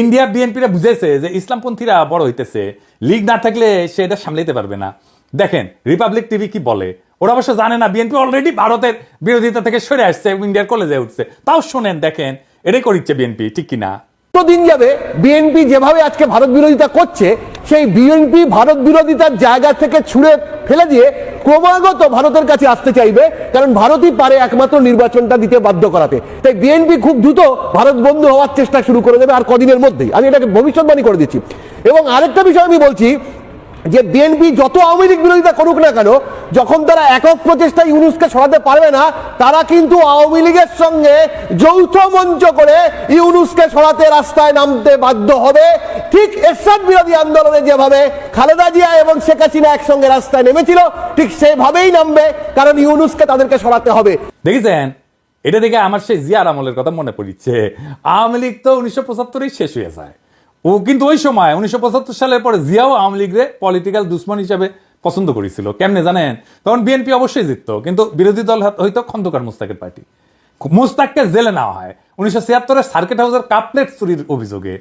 India বিএনপিরা বুঝেছে যে ইসলামপন্থীরা বড় হইতেছে। লিগ না থাকলে সে এটা সামলাইতে পারবে না। দেখেন রিপাবলিক টিভি কি বলে? ওরা অবশ্য জানে না, বিএনপি অলরেডি ভারতের বিরোধিতা থেকে সরে আসছে ইন্ডিয়ার কলেজে উঠছে। তাও শোনেন, দেখেন, এটাই করিচ্ছে বিএনপি, ঠিক কিনা? দিন যাবে বিএনপি যেভাবে আজকে ভারত বিরোধিতা করছে, সেই বিএনপি ভারত বিরোধিতার জায়গা থেকে ছুঁড়ে ফেলে দিয়ে ক্রমাগত ভারতের কাছে আসতে চাইবে, কারণ ভারতই পারে একমাত্র নির্বাচনটা দিতে বাধ্য করাতে। তাই বিএনপি খুব দ্রুত ভারত বন্ধু হওয়ার চেষ্টা শুরু করে দেবে আর কদিনের মধ্যেই। আমি এটাকে ভবিষ্যৎবাণী করে দিচ্ছি। এবং আরেকটা বিষয় আমি বলছি যে বিএনপি যত আওয়ামী লীগ বিরোধিতা করুক না কেন, যখন তারা একক প্রচেষ্টা ইউনুসকে সরাতে পারবে না, তারা কিন্তু আওয়ামী লীগের সঙ্গে যৌথ মঞ্চ করে ইউনুসকে সরাতে রাস্তায় নামতে বাধ্য হবে। ঠিক এরশাদ বিরোধী আন্দোলনে যেভাবে খালেদা জিয়া এবং শেখ হাসিনা একসঙ্গে রাস্তায় নেমেছিল, ঠিক সেভাবেই নামবে, কারণ ইউনুসকে তাদেরকে সরাতে হবে। দেখেছেন? এটা দেখে আমার সেই জিয়ার আমলের কথা মনে পড়ছে আওয়ামী লীগ তো উনিশশো পঁচাত্তরেই শেষ হয়ে যায়। ও কিন্তু ওই সময় উনিশশো পঁচাত্তর সালের পরে জিয়াও আওয়ামী লীগরে পলিটিক্যাল দুশ্মন হিসাবে পছন্দ করেছিল। কেমনে জানেন? তখন বিএনপি অবশ্যই জিততো, কিন্তু বিরোধী দল হয়তো খন্দকার মুস্তাকের পার্টি মুস্তাককে জেলে নেওয়া হয়। উনিশশো ছিয়াত্তরের সার্কিট হাউসের কাপলেট চুরির অভিযোগে।